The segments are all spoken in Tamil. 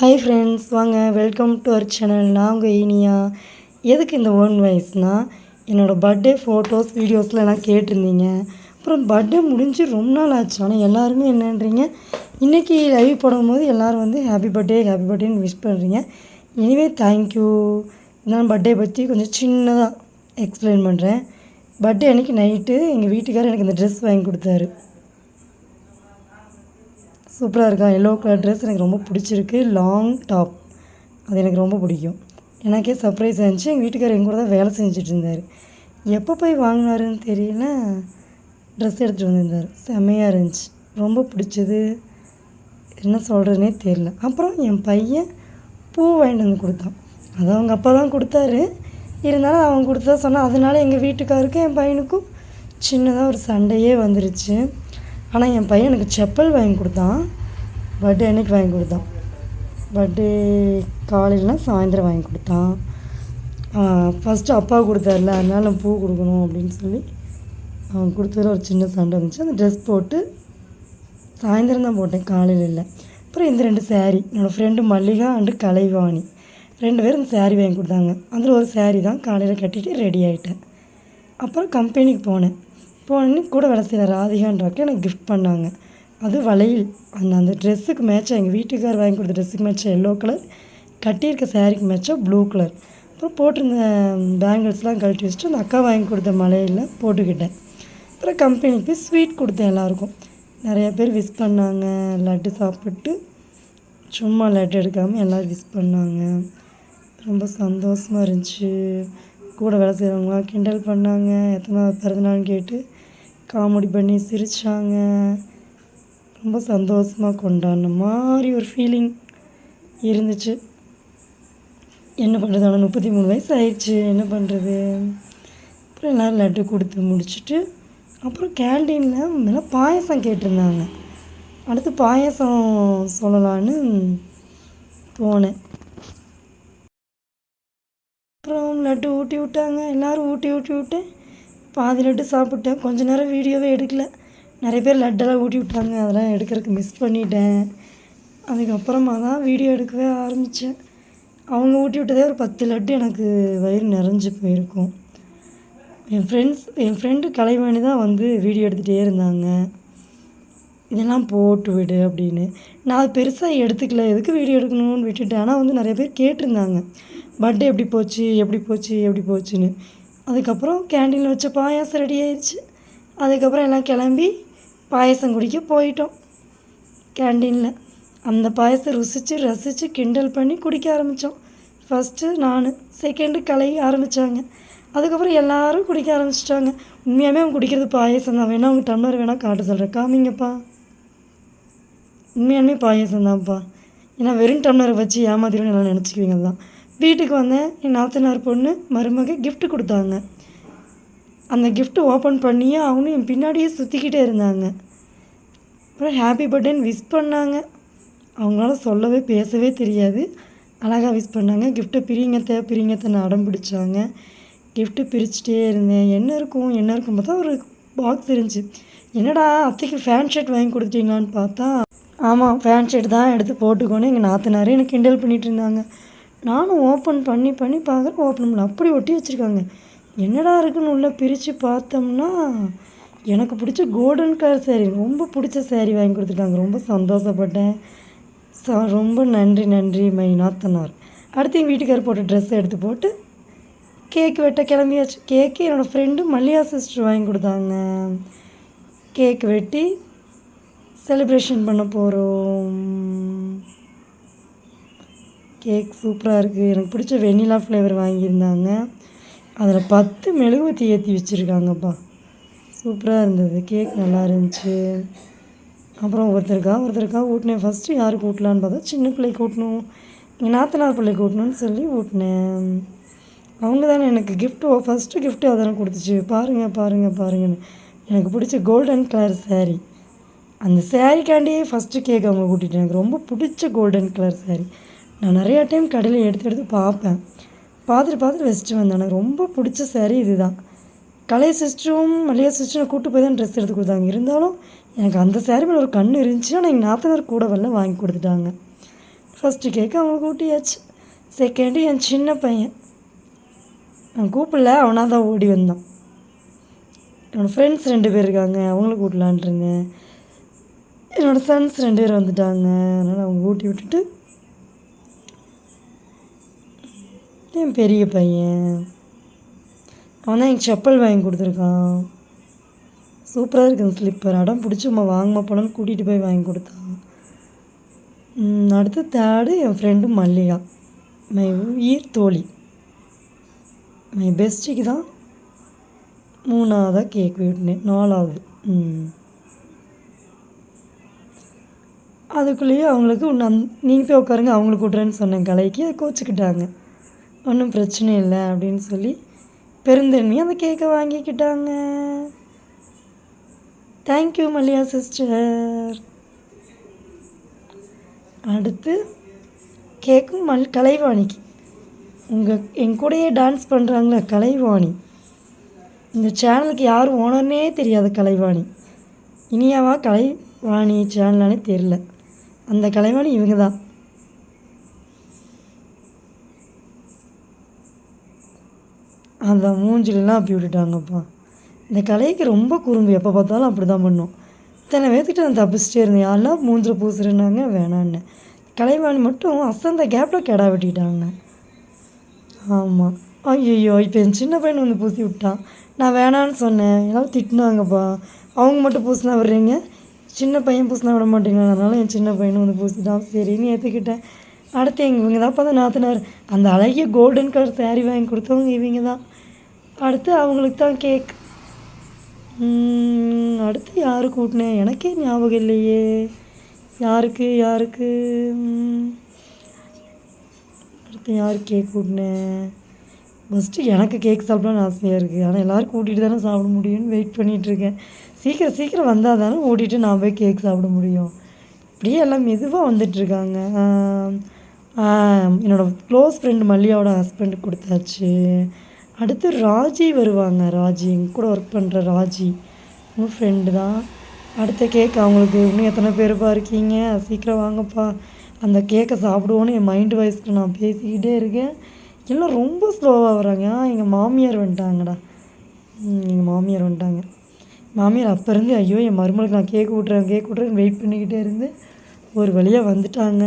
ஹாய் ஃப்ரெண்ட்ஸ் வாங்க வெல்கம் டு அவர் சேனல் நான் உங்கள் இனியா. எதுக்கு இந்த ஓன் வாய்ஸ்னால் என்னோடய பர்த்டே ஃபோட்டோஸ் வீடியோஸில் எல்லாம் கேட்டிருந்தீங்க. அப்புறம் பர்த்டே முடிஞ்சு ரொம்ப நாள் ஆச்சு. ஆனால் எல்லாருமே என்னன்றீங்க இன்றைக்கி லைவ் போடும்போது எல்லோரும் வந்து ஹாப்பி பர்த்டே ஹாப்பி பர்த்டேன்னு விஷ் பண்ணுறீங்க எனிவே தேங்க்யூ நான் பர்த்டே பற்றி கொஞ்சம் சின்னதாக எக்ஸ்பிளைன் பண்ணுறேன் பர்த்டே அன்றைக்கி நைட்டு எங்கள் வீட்டுக்காரர் எனக்கு இந்த ட்ரெஸ் வாங்கி கொடுத்தாரு. சூப்பராக இருக்கா? எல்லோ கலர் ட்ரெஸ் எனக்கு ரொம்ப பிடிச்சிருக்கு. லாங் டாப் அது எனக்கு ரொம்ப பிடிக்கும். எனக்கே சர்ப்ரைஸ் இருந்துச்சு எங்கள் வீட்டுக்காரர் எங்கள் கூட தான் வேலை செஞ்சுட்டு இருந்தார். எப்போ போய் வாங்கினாருன்னு தெரியல. ட்ரெஸ் எடுத்துகிட்டு வந்திருந்தார். செம்மையாக இருந்துச்சு. ரொம்ப பிடிச்சது. என்ன சொல்கிறதுனே தெரியல. அப்புறம் என் பையன் பூ வாங்கிட்டு வந்து கொடுத்தான். அது அவங்க அப்பா தான் கொடுத்தாரு. இருந்தாலும் அவங்க கொடுத்தா சொன்னால் அதனால எங்கள் வீட்டுக்காருக்கும் என் பையனுக்கும் சின்னதாக ஒரு சண்டையே வந்துருச்சு. ஆனால் என் பையன் எனக்கு செப்பல் வாங்கி கொடுத்தான். பர்த்டே அன்னைக்கு வாங்கி கொடுத்தான். பர்த்டே காலையிலனா சாயந்தரம் வாங்கி கொடுத்தான். ஃபஸ்ட்டு அப்பா கொடுத்தாருல அதனால் பூ கொடுக்கணும் அப்படின்னு சொல்லி அவன் கொடுத்ததில் ஒரு சின்ன சண்டை இருந்துச்சு அந்த ட்ரெஸ் போட்டு சாயந்தரம் தான் போட்டேன் காலையில் இல்லை. அப்புறம் இந்த ரெண்டு சேரீ என்னோடய ஃப்ரெண்டு மல்லிகா அண்டு கலைவாணி. ரெண்டு பேரும் இந்த சேரீ வாங்கி கொடுத்தாங்க. அதில் ஒரு சேரீ தான் காலையில் கட்டிட்டு ரெடி ஆகிட்டேன் அப்புறம் கம்பெனிக்கு போனேன். போனோடனே கூட வேலை செய்கிற ராதிகான்றாக்க எனக்கு கிஃப்ட் பண்ணாங்க. அது வளையல். அந்த அந்த ட்ரெஸ்ஸுக்கு மேட்சாக எங்கள் வீட்டுக்கார் வாங்கி கொடுத்த ட்ரெஸ்ஸுக்கு மேட்சாக எல்லோ கலர் கட்டியிருக்க சாரீக்கு மேட்சாக ப்ளூ கலர் அப்புறம் போட்டிருந்த பேங்கிள்ஸ்லாம் கழட்டி வச்சுட்டு அந்த அக்கா வாங்கி கொடுத்த மலையில் போட்டுக்கிட்டேன். அப்புறம் கம்பெனிக்கு போய் ஸ்வீட் கொடுத்தேன் எல்லாருக்கும். நிறையா பேர் விஷ் பண்ணாங்க லட்டு சாப்பிட்டு சும்மா லட்டு எடுக்காமல் எல்லோரும் விஸ் பண்ணாங்க. ரொம்ப சந்தோஷமாக இருந்துச்சு. கூட வேலை செய்கிறவங்களாம் கிண்டல் பண்ணாங்க. எத்தனை பிறந்தநாள்னு கேட்டு காமெடி பண்ணி சிரித்தாங்க ரொம்ப சந்தோஷமாக கொண்டாடின மாதிரி ஒரு ஃபீலிங் இருந்துச்சு. என்ன பண்ணுறது ஆனால் முப்பத்தி மூணு வயசு ஆயிடுச்சு என்ன பண்ணுறது அப்புறம் எல்லோரும் லட்டு கொடுத்து முடிச்சுட்டு அப்புறம் கேண்டீனில் மேலே பாயசம் கேட்டிருந்தாங்க. அடுத்து பாயசம் சொல்லலான்னு போனேன். அப்புறம் லட்டு ஊட்டி விட்டாங்க. எல்லோரும் ஊட்டி ஊட்டி விட்டேன் பாதி லட்டு சாப்பிட்டேன். கொஞ்ச நேரம் வீடியோவே எடுக்கல. நிறைய பேர் லட்டெல்லாம் ஊட்டி விட்டாங்க அதெல்லாம் எடுக்கிறதுக்கு மிஸ் பண்ணிட்டேன். அதுக்கப்புறமா தான் வீடியோ எடுக்கவே ஆரம்பித்தேன் அவங்க ஊட்டி விட்டதே ஒரு பத்து லட்டு எனக்கு வயிறு நிறைஞ்சு போயிருக்கும். என் ஃப்ரெண்ட்ஸ் என் ஃப்ரெண்டு கலைவாணி தான் வந்து வீடியோ எடுத்துகிட்டே இருந்தாங்க. இதெல்லாம் போட்டு விடு அப்படின்னு. நான் பெருசாக எடுத்துக்கல. எதுக்கு வீடியோ எடுக்கணும்னு விட்டுட்டேன். ஆனால் வந்து நிறைய பேர் கேட்டிருந்தாங்க. பர்த்டே எப்படி போச்சு எப்படி போச்சு எப்படி போச்சுன்னு. அதுக்கப்புறம் கேண்டீனில் வச்ச பாயாசம் ரெடி ஆயிடுச்சு அதுக்கப்புறம் எல்லாம் கிளம்பி பாயசம் குடிக்க போயிட்டோம். கேண்டீனில் அந்த பாயசம் ருசித்து ரசித்து கிண்டல் பண்ணி குடிக்க ஆரம்பித்தோம் ஃபஸ்ட்டு நான் செகண்டு கலை ஆரம்பித்தாங்க அதுக்கப்புறம் எல்லோரும் குடிக்க ஆரம்பிச்சிட்டாங்க. உண்மையாகவே அவங்க குடிக்கிறது பாயசம் தான். வேணால் அவங்க டம்ளர் வேணால் காட்ட சொல்கிறேன் காமிங்கப்பா. உண்மையாலுமே பாயசம் தான்ப்பா. ஏன்னா வெறும் டம்ளரை வச்சு ஏமாத்திருவேன் நல்லா நினச்சிக்குவீங்க தான் வீட்டுக்கு வந்தேன் என் நாத்தனார் பொண்ணு மருமக கிஃப்ட் கொடுத்தாங்க. அந்த கிஃப்ட்டு ஓப்பன் பண்ணியே அவனும் என் பின்னாடியே சுற்றிக்கிட்டே இருந்தாங்க. அப்புறம் ஹாப்பி பர்த்டேன்னு விஷ் பண்ணாங்க. அவங்களால சொல்லவே பேசவே தெரியாது. அழகாக விஷ் பண்ணாங்க. கிஃப்ட்டை பிரிங்கத்தை பிரிங்கத்தை அடம் பிடிச்சாங்க. கிஃப்ட்டு பிரிச்சுட்டே இருந்தேன். என்ன இருக்கும் என்ன இருக்கும் பார்த்தா ஒரு பாக்ஸ் இருந்துச்சு. என்னடா அத்தைக்கு ஃபேன் ஷர்ட் வாங்கி கொடுத்தீங்களான்னு பார்த்தா ஆமாம் ஃபேன் ஷர்ட் தான் எடுத்து போட்டுக்கோன்னு எங்கள் நாத்தனாரே எனக்கு கிண்டல் பண்ணிகிட்டு இருந்தாங்க. நானும் ஓப்பன் பண்ணி பண்ணி பார்க்குறேன் ஓப்பன் பண்ணல அப்படி ஒட்டி வச்சுருக்காங்க. என்னடா இருக்குன்னு உள்ளே பிரித்து பார்த்தோம்னா எனக்கு பிடிச்ச கோல்டன் கலர் சேரீ ரொம்ப பிடிச்ச சேரீ வாங்கி கொடுத்துருக்காங்க ரொம்ப சந்தோஷப்பட்டேன். ச ரொம்ப நன்றி நன்றி மை நாத்தனார் அடுத்து எங்கள் வீட்டுக்கார் போட்ட ட்ரெஸ்ஸை எடுத்து போட்டு கேக் வெட்ட கிளம்பியாச்சு. கேக்கு என்னோடய ஃப்ரெண்டு மல்லியா சிஸ்டர் வாங்கி கொடுத்தாங்க. கேக் வெட்டி செலிப்ரேஷன் பண்ண போகிறோம் கேக் சூப்பராக இருக்குது எனக்கு பிடிச்ச வெண்ணிலா ஃப்ளேவர் வாங்கியிருந்தாங்க. அதில் பத்து மெழுகுவத்தி ஏற்றி வச்சுருக்காங்கப்பா. சூப்பராக இருந்தது. கேக் நல்லா இருந்துச்சு. அப்புறம் ஒருத்தருக்கா ஒருத்தருக்கா ஊட்டினேன். ஃபஸ்ட்டு யாருக்கு ஊட்டலான்னு பார்த்தா சின்ன பிள்ளைக்கு ஊட்டணும். எங்கள் நாத்தனார் பிள்ளைக்கு ஊட்டணும்னு சொல்லி ஊட்டினேன். அவங்க தானே எனக்கு கிஃப்ட் ஃபஸ்ட்டு கிஃப்ட்டு அதானே கொடுத்துச்சு. பாருங்கள் பாருங்கள் பாருங்கன்னு. எனக்கு பிடிச்ச கோல்டன் கலர் சேரீ அந்த சேரீக்காண்டியே ஃபஸ்ட்டு கேக் அவங்க கூட்டிகிட்டு எனக்கு ரொம்ப பிடிச்ச கோல்டன் கலர் சேரீ நான் நிறையா டைம் கடையில் எடுத்து எடுத்து பார்ப்பேன். பார்த்துட்டு பார்த்துட்டு வச்சுட்டு வந்தேன். எனக்கு ரொம்ப பிடிச்ச சேரீ இது தான் கலை சிஸ்டரும் மல்லிகா சிஸ்டரும் கூப்பிட்டு போய் தான் ட்ரெஸ் எடுத்து கொடுத்தாங்க. இருந்தாலும் எனக்கு அந்த சேரீ மேலே ஒரு கண் இருந்துச்சு ஆனால் எங்கள் நாத்தனார் கூட வரல வாங்கி கொடுத்துட்டாங்க. ஃபஸ்ட்டு கேட்க அவங்களுக்கு ஊட்டியாச்சு செகண்டு என் சின்ன பையன். நான் கூப்பிடல அவனாக தான் ஓடி வந்தான். என்னோடய ஃப்ரெண்ட்ஸ் ரெண்டு பேர் இருக்காங்க. அவங்களும் ஊட்டலான் என்னோடய சன்ஸ் ரெண்டு பேர் வந்துட்டாங்க. அதனால் அவங்க ஊட்டி விட்டுட்டு என் பெரிய பையன்? அவன் தான் எனக்கு செப்பல் வாங்கி கொடுத்துருக்கான். சூப்பராக இருக்குது ஸ்லிப்பர் அடம் பிடிச்சி அம்மா வாங்கம்மா போனோன்னு கூட்டிகிட்டு போய் வாங்கி கொடுத்தான். அடுத்து தேர்டு என் ஃப்ரெண்டு மல்லிகா. மை உயிர் தோழி. மை பெஸ்ட்டுக்கு தான் மூணாவதாக கேக் வெட்டினேன். நாலாவது. அதுக்குள்ளேயே அவங்களுக்கு நான் நீங்கள் போய் உட்காருங்க அவங்களுக்கு விட்றேன்னு சொன்னேன். கலைக்கு கோச்சிக்கிட்டாங்க. ஒன்றும் பிரச்சனை இல்லை அப்படின்னு சொல்லி பெருந்தன்மையாக அந்த கேக்கை வாங்கிக்கிட்டாங்க. தேங்க்யூ மல்லியா சிஸ்டர் அடுத்து கேக்கும் மல் கலைவாணிக்கு. உங்கள் என் கூடயே டான்ஸ் பண்ணுறாங்களே கலைவாணி. இந்த சேனலுக்கு யார் ஓனர்னே தெரியாது கலைவாணி. இனியாவா கலைவாணி சேனலானே தெரில அந்த கலைவாணி இவங்க தான். அந்த மூஞ்சிலெலாம் அப்படி விட்டுட்டாங்கப்பா. இந்த கலைக்கு ரொம்ப குறும்பு எப்போ பார்த்தாலும் அப்படி தான் பண்ணும். இத்தனை பேர்த்துக்கிட்ட நான் தப்பிச்சிட்டே இருந்தேன். யாரெல்லாம் மூஞ்சில் பூசுறேன்னாங்க வேணான்னு. கலைவாணி மட்டும் அசந்த கேப்பில் கெடா வெட்டிட்டாங்க. ஆமாம் ஐயோ இப்போ என் சின்ன பையன் வந்து பூசி விட்டான். நான் வேணான்னு சொன்னேன். எல்லாரும் திட்டினாங்கப்பா. அவங்க மட்டும் பூசினா விடுறீங்க? சின்ன பையன் பூசினா விட மாட்டீங்களா? அதனால என் சின்ன பையனும் வந்து பூசிட்டான் சரின்னு ஏற்றுக்கிட்டேன் அடுத்து எங்கள் இவங்க தான் பார்த்தா நாத்தினார். அந்த அழகிய கோல்டன் கலர் சேரீ வாங்கி கொடுத்தவங்க இவங்க தான். அடுத்து அவங்களுக்கு தான் கேக் அடுத்து யார் கூட்டினேன் எனக்கே ஞாபகம் இல்லையே. யாருக்கு யாருக்கு? அடுத்து யார் கேக் கூட்டினேன் ஃபஸ்ட்டு எனக்கு கேக் சாப்பிடலான்னு ஆசையாக இருக்குது ஆனால் எல்லோரும் கூட்டிகிட்டு தானே சாப்பிட முடியும்னு வெயிட் பண்ணிகிட்ருக்கேன் சீக்கிரம் சீக்கிரம் வந்தால் தானே ஓட்டிகிட்டு நான் போய் கேக் சாப்பிட முடியும். இப்படியே எல்லாம் மெதுவாக வந்துட்டுருக்காங்க என்னோடய க்ளோஸ் ஃப்ரெண்டு மல்லியாவோட ஹஸ்பண்டுக்கு கொடுத்தாச்சு. அடுத்து ராஜி வருவாங்க. ராஜி எங்க கூட ஒர்க் பண்ணுற ராஜி. உங்கள் ஃப்ரெண்டு தான். அடுத்த கேக் அவங்களுக்கு இன்னும் எத்தனை பேருப்பா இருக்கீங்க? சீக்கிரம் வாங்கப்பா. அந்த கேக்கை சாப்பிடுவோன்னு என் மைண்டு வாய்ஸ்க்கு நான் பேசிக்கிட்டே இருக்கேன். எல்லாம் ரொம்ப ஸ்லோவாக வராங்க எங்கள் மாமியார் வந்துட்டாங்கடா. எங்கள் மாமியார் வந்துட்டாங்க. மாமியார் அப்போ இருந்து ஐயோ என் மருமகளுக்கு நான் கேக் விட்றேன் கேக் விட்றேன்னு வெயிட் பண்ணிக்கிட்டே இருந்து ஒரு வழியாக வந்துட்டாங்க.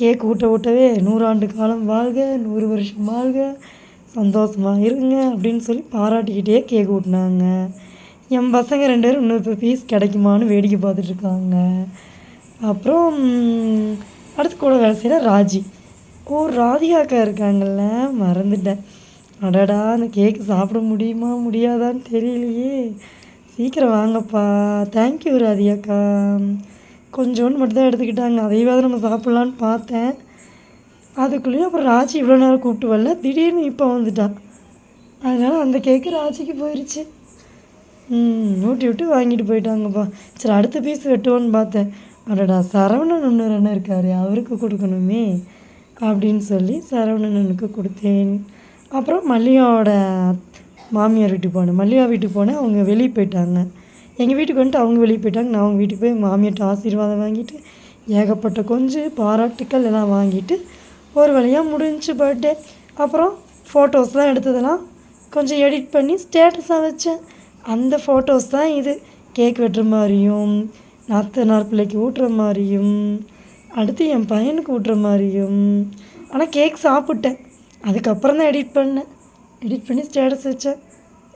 கேக் ஊட்ட ஊட்டவே நூறாண்டு காலம் வாழ்க நூறு வருஷம் வாழ்க. சந்தோஷமாக இருங்க அப்படின்னு சொல்லி பாராட்டிக்கிட்டே கேக் ஊட்டினாங்க என் பசங்க ரெண்டு பேரும் இன்னும் இப்போ பீஸ் கிடைக்குமான்னு வேடிக்கை பார்த்துட்ருக்காங்க அப்புறம் அடுத்து கூட வேலை செய்கிற ராஜி. ஓ ராதிகா அக்கா இருக்காங்கல்ல மறந்துட்டேன். அடடா அந்த கேக்கு சாப்பிட முடியுமா முடியாதான்னு தெரியலையே. சீக்கிரம் வாங்கப்பா. தேங்க்யூ ராதிகாக்கா கொஞ்சோண்டு மட்டும்தான் எடுத்துக்கிட்டாங்க. அதையாவது நம்ம சாப்பிட்லான்னு பார்த்தேன். அதுக்குள்ளேயும் அப்புறம் ராஜி இவ்வளோ நேரம் கூப்பிட்டு வரல. திடீர்னு இப்போ வந்துட்டா. அதனால் அந்த கேக்கு ராஜிக்கு போயிடுச்சு ம் ஊட்டி விட்டு வாங்கிட்டு போயிட்டாங்கப்பா. சரி அடுத்த பீஸ் வெட்டுவோன்னு பார்த்தேன். அடடா சரவணன் இன்னொரு அண்ணன் இருக்காரு. அவருக்கு கொடுக்கணுமே அப்படின்னு சொல்லி சரவணனுக்கு கொடுத்தேன். அப்புறம் மல்லிகாவோட மாமியார் வீட்டுக்கு போனேன். மல்லிகா வீட்டுக்கு போனேன். அவங்க வெளியே போயிட்டாங்க. எங்கள் வீட்டுக்கு வந்துட்டு அவங்க வெளியே போயிட்டாங்க. நான் அவங்க வீட்டுக்கு போய் மாமியார்கிட்ட ஆசீர்வாதம் வாங்கிட்டு ஏகப்பட்ட கொஞ்சம் பாராட்டுக்கள் எல்லாம் வாங்கிட்டு ஒரு வழியாக முடிஞ்சுச்சு பர்த்டே அப்புறம் ஃபோட்டோஸ்லாம் எடுத்ததெல்லாம் கொஞ்சம் எடிட் பண்ணி ஸ்டேட்டஸாக வச்சேன். அந்த ஃபோட்டோஸ் தான் இது. கேக் வெட்டுற மாதிரியும் நாத்தனார் பிள்ளைக்கு ஊட்டுற மாதிரியும் அடுத்து என் பையனுக்கு ஊட்டுற மாதிரியும். ஆனால் கேக் சாப்பிட்டேன். அதுக்கப்புறம் தான் எடிட் பண்ணேன். எடிட் பண்ணி ஸ்டேட்டஸ் வச்சேன்.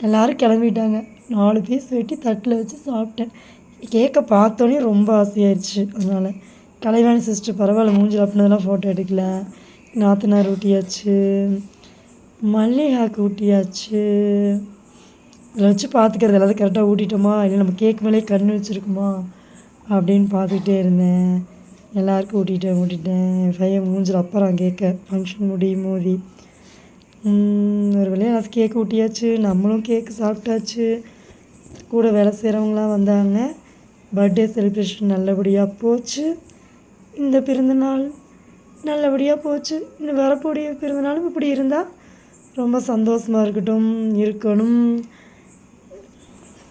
எல்லோரும் கிளம்பிட்டாங்க. நாலு பீஸ் வெட்டி தட்டில் வச்சு சாப்பிட்டேன். கேக்கை பார்த்தோன்னே ரொம்ப ஆசையாயிடுச்சு. அதனால் கலைவாணி சிஸ்டர் பரவாயில்ல மூஞ்சில் அப்படின்னதெல்லாம் ஃபோட்டோ எடுக்கல. நாத்தனார் ஊட்டியாச்சு மல்லிகாக்கு ஊட்டியாச்சு. இதில் வச்சு பார்த்துக்கிறது எல்லாத்தையும் கரெக்டாக ஊட்டிட்டோமா? இல்லை நம்ம கேக் மேலே கண் வச்சுருக்குமா? அப்படின்னு பார்த்துக்கிட்டே இருந்தேன். எல்லாருக்கும் ஊட்டிட்டேன் ஊட்டிட்டேன். என் பையன் மூஞ்சில் அப்புறம் கேட்க ஃபங்க்ஷன் முடியும் மோதி. ஒரு வழியாக எல்லாத்தையும் கேக் ஊட்டியாச்சு. நம்மளும் கேக்கு சாப்பிட்டாச்சு. கூட வேலை செய்கிறவங்களாம் வந்தாங்க. பர்த்டே செலிப்ரேஷன் நல்லபடியாக போச்சு. இந்த பிறந்தநாள் நல்லபடியாக போச்சு. இன்னும் வரக்கூடிய பிறந்தநாளும் இப்படி இருந்தால் ரொம்ப சந்தோஷமாக இருக்கட்டும் இருக்கணும்.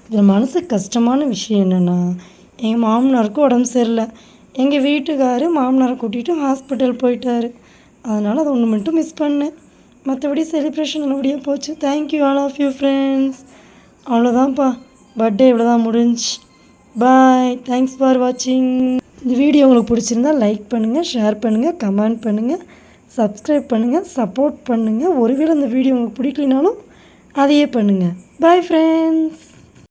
இதில் மனசுக்கு கஷ்டமான விஷயம் என்னென்னா எங்கள் மாமனாருக்கு உடம்பு சரியில்லை. எங்கள் வீட்டுக்கார் மாமனாரை கூட்டிகிட்டு ஹாஸ்பிட்டல் போயிட்டார். அதனால் அதை ஒன்று மட்டும் மிஸ் பண்ணேன். மற்றபடி செலிப்ரேஷன் நல்லபடியாக போச்சு. Thank you all of you friends அவ்வளோதான்ப்பா birthday இவ்வளோ தான் முடிஞ்சு. பாய் தேங்க்ஸ் ஃபார் வாட்சிங் இந்த வீடியோ உங்களுக்கு பிடிச்சிருந்தா லைக் பண்ணுங்கள் ஷேர் பண்ணுங்கள் கமெண்ட் பண்ணுங்கள் சப்ஸ்கிரைப் பண்ணுங்கள் சப்போர்ட் பண்ணுங்கள் ஒருவேளை இந்த வீடியோ உங்களுக்கு பிடிக்கலனாலும் அதையே பண்ணுங்கள் பாய் ஃப்ரெண்ட்ஸ்